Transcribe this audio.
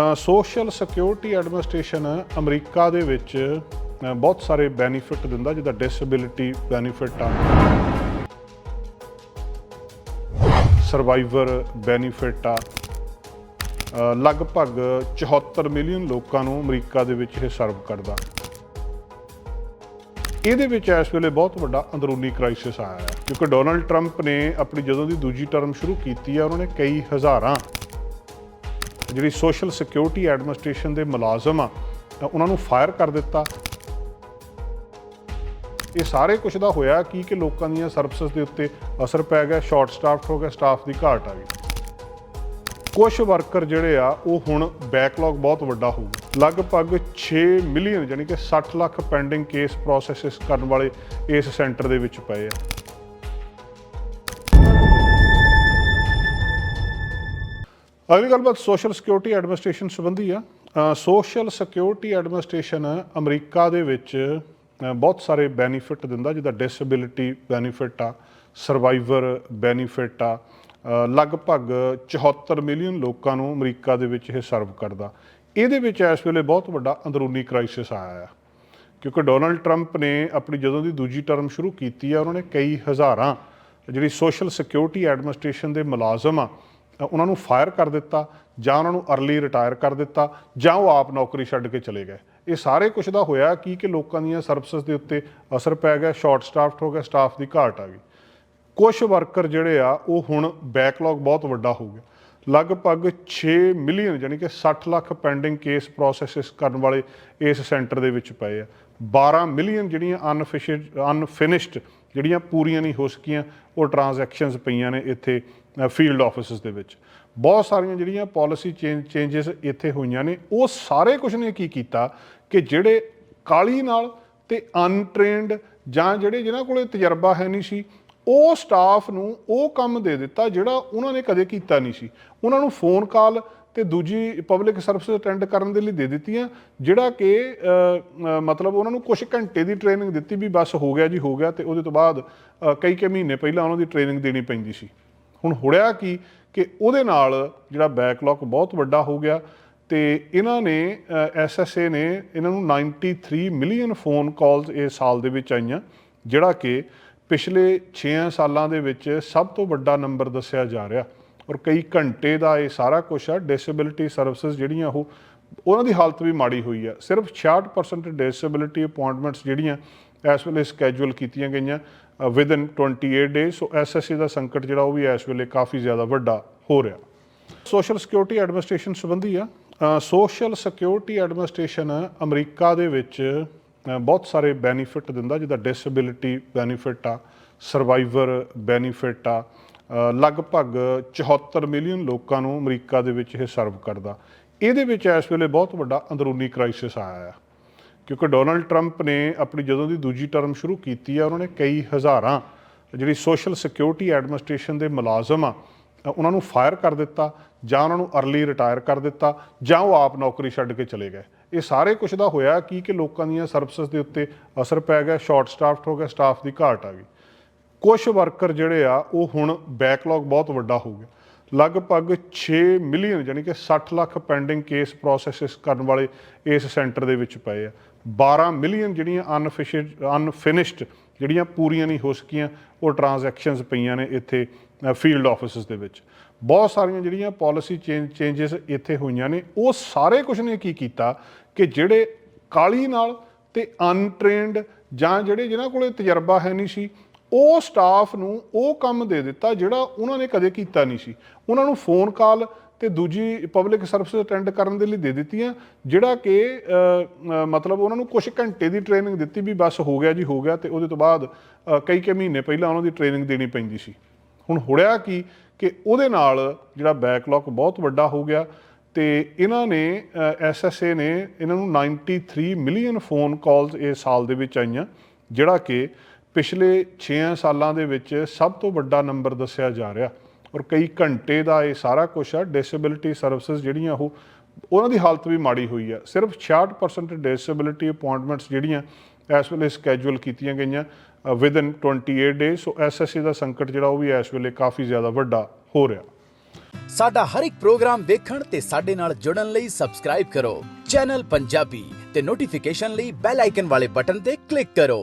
Social security administration America ਦੇ ਵਿੱਚ ਬਹੁਤ ਸਾਰੇ ਬੈਨੀਫਿਟ ਦਿੰਦਾ, ਜਿੱਦਾਂ ਡਿਸੇਬਿਲਿਟੀ ਬੈਨੀਫਿਟ ਆ। ਸਰਵਾਈਵਰ ਬੈਨੀਫਿਟ ਆ। ਲਗਭਗ 74 ਮਿਲੀਅਨ ਲੋਕਾਂ ਨੂੰ ਅਮਰੀਕਾ ਦੇ ਵਿੱਚ ਇਹ ਸਰਵ ਕਰਦਾ। ਇਹਦੇ ਵਿੱਚ ਇਸ ਵੇਲੇ ਬਹੁਤ ਵੱਡਾ ਅੰਦਰੂਨੀ ਕ੍ਰਾਈਸਿਸ ਆਇਆ ਹੈ, ਕਿਉਂਕਿ ਡੋਨਲਡ ਟਰੰਪ ਨੇ ਆਪਣੀ ਜਦੋਂ ਦੀ ਦੂਜੀ ਟਰਮ ਸ਼ੁਰੂ ਕੀਤੀ ਹੈ ਉਹਨਾਂ ਨੇ ਕਈ ਹਜ਼ਾਰਾਂ ਜਿਹੜੀ ਸੋਸ਼ਲ ਸਿਕਿਉਰਿਟੀ ਐਡਮਿਨਿਸਟ੍ਰੇਸ਼ਨ ਦੇ ਮੁਲਾਜ਼ਮ ਆ, ਤਾਂ ਉਹਨਾਂ ਨੂੰ ਫਾਇਰ ਕਰ ਦਿੱਤਾ। ਇਹ ਸਾਰੇ ਕੁਝ ਦਾ ਹੋਇਆ ਕੀ ਕਿ ਲੋਕਾਂ ਦੀਆਂ ਸਰਵਿਸਿਜ਼ ਦੇ ਉੱਤੇ ਅਸਰ ਪੈ ਗਿਆ ਸ਼ਾਰਟ ਸਟਾਫ ਹੋ ਗਿਆ ਸਟਾਫ ਦੀ ਘਾਟ ਆ ਗਈ। ਕੁਝ ਵਰਕਰ ਜਿਹੜੇ ਆ, ਉਹ ਹੁਣ ਬੈਕਲੌਗ ਬਹੁਤ ਵੱਡਾ ਹੋਊਗਾ ਲਗਭਗ 6 ਮਿਲੀਅਨ ਯਾਨੀ ਕਿ 60 ਲੱਖ ਪੈਂਡਿੰਗ ਕੇਸ ਪ੍ਰੋਸੈਸਸ ਕਰਨ ਵਾਲੇ ਇਸ ਸੈਂਟਰ ਦੇ ਵਿੱਚ ਪਏ ਆ। ਅਗਲੀ ਗੱਲਬਾਤ ਸੋਸ਼ਲ ਸਿਕਿਉਰਿਟੀ ਐਡਮਿਨਿਸਟ੍ਰੇਸ਼ਨ ਸੰਬੰਧੀ ਆ। ਸੋਸ਼ਲ ਸਿਕਿਉਰਿਟੀ ਐਡਮਿਨਿਸਟ੍ਰੇਸ਼ਨ ਅਮਰੀਕਾ ਦੇ ਵਿੱਚ ਬਹੁਤ ਸਾਰੇ ਬੈਨੀਫਿਟ ਦਿੰਦਾ, ਜਿੱਦਾਂ ਡਿਸੇਬਿਲਿਟੀ ਬੈਨੀਫਿਟ ਆ ਸਰਵਾਈਵਰ ਬੈਨੀਫਿਟ ਆ ਲਗਭਗ 74 ਮਿਲੀਅਨ ਲੋਕਾਂ ਨੂੰ ਅਮਰੀਕਾ ਦੇ ਵਿੱਚ ਇਹ ਸਰਵ ਕਰਦਾ। ਇਹਦੇ ਵਿੱਚ ਇਸ ਵੇਲੇ ਬਹੁਤ ਵੱਡਾ ਅੰਦਰੂਨੀ ਕ੍ਰਾਈਸਿਸ ਆਇਆ ਆ। ਕਿਉਂਕਿ ਡੋਨਲਡ ਟਰੰਪ ਨੇ ਆਪਣੀ ਜਦੋਂ ਦੀ ਦੂਜੀ ਟਰਮ ਸ਼ੁਰੂ ਕੀਤੀ ਆ, ਉਹਨਾਂ ਨੇ ਕਈ ਹਜ਼ਾਰਾਂ ਜਿਹੜੀ ਸੋਸ਼ਲ ਸਿਕਿਉਰਿਟੀ ਐਡਮਿਨਿਸਟ੍ਰੇਸ਼ਨ ਦੇ ਮੁਲਾਜ਼ਮ ਆ ਉਹਨਾਂ ਨੂੰ ਫਾਇਰ ਕਰ ਦਿੱਤਾ, ਜਾਂ ਉਹਨਾਂ ਨੂੰ ਅਰਲੀ ਰਿਟਾਇਰ ਕਰ ਦਿੱਤਾ, ਜਾਂ ਉਹ ਆਪ ਨੌਕਰੀ ਛੱਡ ਕੇ ਚਲੇ ਗਏ। ਇਹ ਸਾਰੇ ਕੁਝ ਦਾ ਹੋਇਆ ਕੀ ਕਿ ਲੋਕਾਂ ਦੀਆਂ ਸਰਵਿਸਿਜ਼ ਦੇ ਉੱਤੇ ਅਸਰ ਪੈ ਗਿਆ ਸ਼ਾਰਟ ਸਟਾਫਟ ਹੋ ਗਿਆ ਸਟਾਫ ਦੀ ਘਾਟ ਆ ਗਈ। ਕੁਝ ਵਰਕਰ ਜਿਹੜੇ ਆ, ਉਹ ਹੁਣ ਬੈਕਲੌਗ ਬਹੁਤ ਵੱਡਾ ਹੋ ਗਿਆ। ਲਗਭਗ 6 ਮਿਲੀਅਨ ਯਾਨੀ ਕਿ 60 ਲੱਖ ਪੈਂਡਿੰਗ ਕੇਸ ਪ੍ਰੋਸੈਸਸ ਕਰਨ ਵਾਲੇ ਇਸ ਸੈਂਟਰ ਦੇ ਵਿੱਚ ਪਏ ਆ। 12 ਮਿਲੀਅਨ ਜਿਹੜੀਆਂ ਅਨਫਿਸ਼ਡ ਅਨਫਿਨਿਸ਼ਡ ਜਿਹੜੀਆਂ ਪੂਰੀਆਂ ਨਹੀਂ ਹੋ ਸਕੀਆਂ, ਉਹ ਟ੍ਰਾਂਜੈਕਸ਼ਨਸ ਪਈਆਂ ਨੇ ਇੱਥੇ ਫੀਲਡ ਆਫਿਸਿਸ ਦੇ ਵਿੱਚ। ਬਹੁਤ ਸਾਰੀਆਂ ਜਿਹੜੀਆਂ ਪਾਲਿਸੀ ਚੇਂਜਸ ਇੱਥੇ ਹੋਈਆਂ ਨੇ, ਉਹ ਸਾਰੇ ਕੁਝ ਨੇ ਕੀ ਕੀਤਾ ਕਿ ਜਿਹੜੇ ਕਾਲੀ ਨਾਲ ਤੇ ਅਨਟ੍ਰੇਨਡ ਜਾਂ ਜਿਹੜੇ ਜਿਨ੍ਹਾਂ ਕੋਲੇ ਤਜਰਬਾ ਹੈ ਨਹੀਂ ਸੀ, ਉਹ ਸਟਾਫ ਨੂੰ ਉਹ ਕੰਮ ਦੇ ਦਿੱਤਾ ਜਿਹੜਾ ਉਹਨਾਂ ਨੇ ਕਦੇ ਕੀਤਾ ਨਹੀਂ ਸੀ। ਉਹਨਾਂ ਨੂੰ ਫੋਨ ਕਾਲ ਤੇ ਦੂਜੀ ਪਬਲਿਕ ਸਰਵਿਸ ਅਟੈਂਡ ਕਰਨ ਦੇ ਲਈ ਦੇ ਦਿੱਤੀਆਂ, ਜਿਹੜਾ ਕਿ ਮਤਲਬ ਉਹਨਾਂ ਨੂੰ ਕੁਝ ਘੰਟੇ ਦੀ ਟ੍ਰੇਨਿੰਗ ਦਿੱਤੀ ਵੀ ਬਸ ਹੋ ਗਿਆ ਜੀ, ਹੋ ਗਿਆ ਤੇ ਉਹਦੇ ਤੋਂ ਬਾਅਦ ਕਈ ਕਈ ਮਹੀਨੇ ਪਹਿਲਾਂ ਉਹਨਾਂ ਦੀ ਟ੍ਰੇਨਿੰਗ ਦੇਣੀ ਪੈਂਦੀ ਸੀ। ਹੁਣ ਹੋੜਿਆ ਕੀ ਕਿ ਉਹਦੇ ਨਾਲ ਜਿਹੜਾ ਬੈਕਲੌਗ ਬਹੁਤ ਵੱਡਾ ਹੋ ਗਿਆ ਤੇ ਇਹਨਾਂ ਨੇ ਐਸਐਸਏ ਨੇ ਇਹਨਾਂ ਨੂੰ 93 ਮਿਲੀਅਨ ਫੋਨ ਕਾਲਸ ਇਸ ਸਾਲ ਦੇ ਵਿੱਚ ਆਈਆਂ, ਜਿਹੜਾ ਕਿ ਪਿਛਲੇ 6 ਸਾਲਾਂ ਦੇ ਵਿੱਚ ਸਭ ਤੋਂ ਵੱਡਾ ਨੰਬਰ ਦੱਸਿਆ ਜਾ ਰਿਹਾ। ਔਰ ਕਈ ਘੰਟੇ ਦਾ ਇਹ ਸਾਰਾ ਕੁਝ ਆ ਡਿਸੇਬਿਲਿਟੀ ਸਰਵਿਸਿਜ਼ ਜਿਹੜੀਆਂ ਉਹ, ਉਹਨਾਂ ਦੀ ਹਾਲਤ ਵੀ ਮਾੜੀ ਹੋਈ ਆ। ਸਿਰਫ 66% ਡਿਸੇਬਿਲਿਟੀ ਅਪਾਇੰਟਮੈਂਟਸ ਜਿਹੜੀਆਂ ਇਸ ਵੇਲੇ ਸਕੇਜੂਲ ਕੀਤੀਆਂ ਗਈਆਂ ਵਿਦਨ 28 ਡੇਜ਼ ਸੋ ਐਸਐਸਸੀ ਦਾ ਸੰਕਟ ਜਿਹੜਾ ਉਹ ਵੀ ਇਸ ਵੇਲੇ ਕਾਫੀ ਜ਼ਿਆਦਾ ਵੱਡਾ ਹੋ ਰਿਹਾ। ਸੋਸ਼ਲ ਸਿਕਿਉਰਿਟੀ ਐਡਮਿਨਿਸਟ੍ਰੇਸ਼ਨ ਸੰਬੰਧੀ ਆ ਸੋਸ਼ਲ ਸਿਕਿਉਰਿਟੀ ਐਡਮਿਨਿਸਟ੍ਰੇਸ਼ਨ ਅਮਰੀਕਾ ਦੇ ਵਿੱਚ ਬਹੁਤ ਸਾਰੇ ਬੈਨੀਫਿਟ ਦਿੰਦਾ, ਜਿੱਦਾਂ ਡਿਸੇਬਿਲਿਟੀ ਬੈਨੀਫਿਟ ਆ ਸਰਵਾਈਵਰ ਬੈਨੀਫਿਟ ਆ ਲਗਭਗ 74 ਮਿਲੀਅਨ ਲੋਕਾਂ ਨੂੰ ਅਮਰੀਕਾ ਦੇ ਵਿੱਚ ਇਹ ਸਰਵ ਕਰਦਾ। ਇਹਦੇ ਵਿੱਚ ਇਸ ਵੇਲੇ ਬਹੁਤ ਵੱਡਾ ਅੰਦਰੂਨੀ ਕ੍ਰਾਈਸਿਸ ਆਇਆ ਆ ਕਿਉਂਕਿ ਡੋਨਲਡ ਟਰੰਪ ਨੇ ਆਪਣੀ ਜਦੋਂ ਦੀ ਦੂਜੀ ਟਰਮ ਸ਼ੁਰੂ ਕੀਤੀ ਆ, ਉਹਨਾਂ ਨੇ ਕਈ ਹਜ਼ਾਰਾਂ ਜਿਹੜੀ ਸੋਸ਼ਲ ਸਿਕਿਉਰਿਟੀ ਐਡਮਿਨਿਸਟ੍ਰੇਸ਼ਨ ਦੇ ਮੁਲਾਜ਼ਮ ਆ ਉਹਨਾਂ ਨੂੰ ਫਾਇਰ ਕਰ ਦਿੱਤਾ ਜਾਂ ਉਹਨਾਂ ਨੂੰ ਅਰਲੀ ਰਿਟਾਇਰ ਕਰ ਦਿੱਤਾ ਜਾਂ ਉਹ ਆਪ ਨੌਕਰੀ ਛੱਡ ਕੇ ਚਲੇ ਗਏ। ਇਹ ਸਾਰੇ ਕੁਝ ਦਾ ਹੋਇਆ ਕੀ ਕਿ ਲੋਕਾਂ ਦੀਆਂ ਸਰਵਿਸਿਜ਼ ਦੇ ਉੱਤੇ ਅਸਰ ਪੈ ਗਿਆ, ਸ਼ਾਰਟ ਸਟਾਫਟ ਹੋ ਗਿਆ, ਸਟਾਫ ਦੀ ਘਾਟ ਆ ਗਈ। ਕੁਝ ਵਰਕਰ ਜਿਹੜੇ ਆ, ਉਹ ਹੁਣ ਬੈਕਲੌਗ ਬਹੁਤ ਵੱਡਾ ਹੋ ਗਿਆ। ਲਗਭਗ 6 ਮਿਲੀਅਨ ਯਾਨੀ ਕਿ 60 ਲੱਖ ਪੈਂਡਿੰਗ ਕੇਸ ਪ੍ਰੋਸੈਸਸ ਕਰਨ ਵਾਲੇ ਇਸ ਸੈਂਟਰ ਦੇ ਵਿੱਚ ਪਏ ਆ। 12 ਮਿਲੀਅਨ ਜਿਹੜੀਆਂ ਅਨਫਿਸ਼ਡ ਅਨਫਿਨਿਸ਼ਡ ਜਿਹੜੀਆਂ ਪੂਰੀਆਂ ਨਹੀਂ ਹੋ ਸਕੀਆਂ, ਉਹ ਟ੍ਰਾਂਜੈਕਸ਼ਨਸ ਪਈਆਂ ਨੇ ਇੱਥੇ ਫੀਲਡ ਆਫਿਸਿਸ ਦੇ ਵਿੱਚ। ਬਹੁਤ ਸਾਰੀਆਂ ਜਿਹੜੀਆਂ ਪਾਲਿਸੀ ਚੇਂਜਸ ਇੱਥੇ ਹੋਈਆਂ ਨੇ, ਉਹ ਸਾਰੇ ਕੁਝ ਨੇ ਕੀ ਕੀਤਾ ਕਿ ਜਿਹੜੇ ਕਾਲੀ ਨਾਲ ਤੇ ਅਨਟ੍ਰੇਨਡ ਜਾਂ ਜਿਹੜੇ ਜਿਨ੍ਹਾਂ ਕੋਲੇ ਤਜਰਬਾ ਹੈ ਨਹੀਂ ਸੀ ਉਹ ਸਟਾਫ ਨੂੰ ਉਹ ਕੰਮ ਦੇ ਦਿੱਤਾ ਜਿਹੜਾ ਉਹਨਾਂ ਨੇ ਕਦੇ ਕੀਤਾ ਨਹੀਂ ਸੀ। ਉਹਨਾਂ ਨੂੰ ਫੋਨ ਕਾਲ ਤੇ ਦੂਜੀ ਪਬਲਿਕ ਸਰਵਿਸ ਅਟੈਂਡ ਕਰਨ ਦੇ ਲਈ ਦੇ ਦਿੱਤੀਆਂ, ਜਿਹੜਾ ਕਿ ਮਤਲਬ ਉਹਨਾਂ ਨੂੰ ਕੁਝ ਘੰਟੇ ਦੀ ਟ੍ਰੇਨਿੰਗ ਦਿੱਤੀ ਵੀ ਬਸ ਹੋ ਗਿਆ ਜੀ, ਹੋ ਗਿਆ ਤੇ ਉਹਦੇ ਤੋਂ ਬਾਅਦ ਕਈ ਕਈ ਮਹੀਨੇ ਪਹਿਲਾਂ ਉਹਨਾਂ ਦੀ ਟ੍ਰੇਨਿੰਗ ਦੇਣੀ ਪੈਂਦੀ ਸੀ। ਹੁਣ ਹੋੜਿਆ ਕੀ ਕਿ ਉਹਦੇ ਨਾਲ ਜਿਹੜਾ ਬੈਕਲੌਗ ਬਹੁਤ ਵੱਡਾ ਹੋ ਗਿਆ ਤੇ ਇਹਨਾਂ ਨੇ ਐਸਐਸਏ ਨੇ ਇਹਨਾਂ ਨੂੰ 93 ਮਿਲੀਅਨ ਫੋਨ ਕਾਲਸ ਇਸ ਸਾਲ ਦੇ ਵਿੱਚ ਆਈਆਂ, ਜਿਹੜਾ ਕਿ ਪਿਛਲੇ 6 ਸਾਲਾਂ ਦੇ ਵਿੱਚ ਸਭ ਤੋਂ ਵੱਡਾ ਨੰਬਰ ਦੱਸਿਆ ਜਾ ਰਿਹਾ ਔਰ ਕਈ ਘੰਟੇ ਦਾ ਇਹ ਸਾਰਾ ਕੁਝ ਆ ਡਿਸੇਬਿਲਿਟੀ ਸਰਵਿਸਿਜ਼ ਜਿਹੜੀਆਂ ਉਹ, ਉਹਨਾਂ ਦੀ ਹਾਲਤ ਵੀ ਮਾੜੀ ਹੋਈ ਆ। ਸਿਰਫ 66% ਡਿਸੇਬਿਲਿਟੀ ਅਪਾਇੰਟਮੈਂਟਸ ਜਿਹੜੀਆਂ ਇਸ ਵੇਲੇ ਸਕੇਜੂਲ ਕੀਤੀਆਂ ਗਈਆਂ ਵਿਦਨ 28 ਡੇਜ਼ ਸੋ ਐਸਐਸਸੀ ਦਾ ਸੰਕਟ ਜਿਹੜਾ ਉਹ ਵੀ ਇਸ ਵੇਲੇ ਕਾਫੀ ਜ਼ਿਆਦਾ ਵੱਡਾ ਹੋ ਰਿਹਾ। ਸਾਡਾ ਹਰ ਇੱਕ ਪ੍ਰੋਗਰਾਮ ਦੇਖਣ ਤੇ ਸਾਡੇ ਨਾਲ ਜੁੜਨ ਲਈ ਸਬਸਕ੍ਰਾਈਬ ਕਰੋ। ਚੈਨਲ ਪੰਜਾਬੀ ਤੇ ਨੋਟੀਫਿਕੇਸ਼ਨ ਲਈ ਬੈਲ ਆਈਕਨ ਵਾਲੇ ਬਟਨ ਤੇ ਕਲਿੱਕ ਕਰੋ।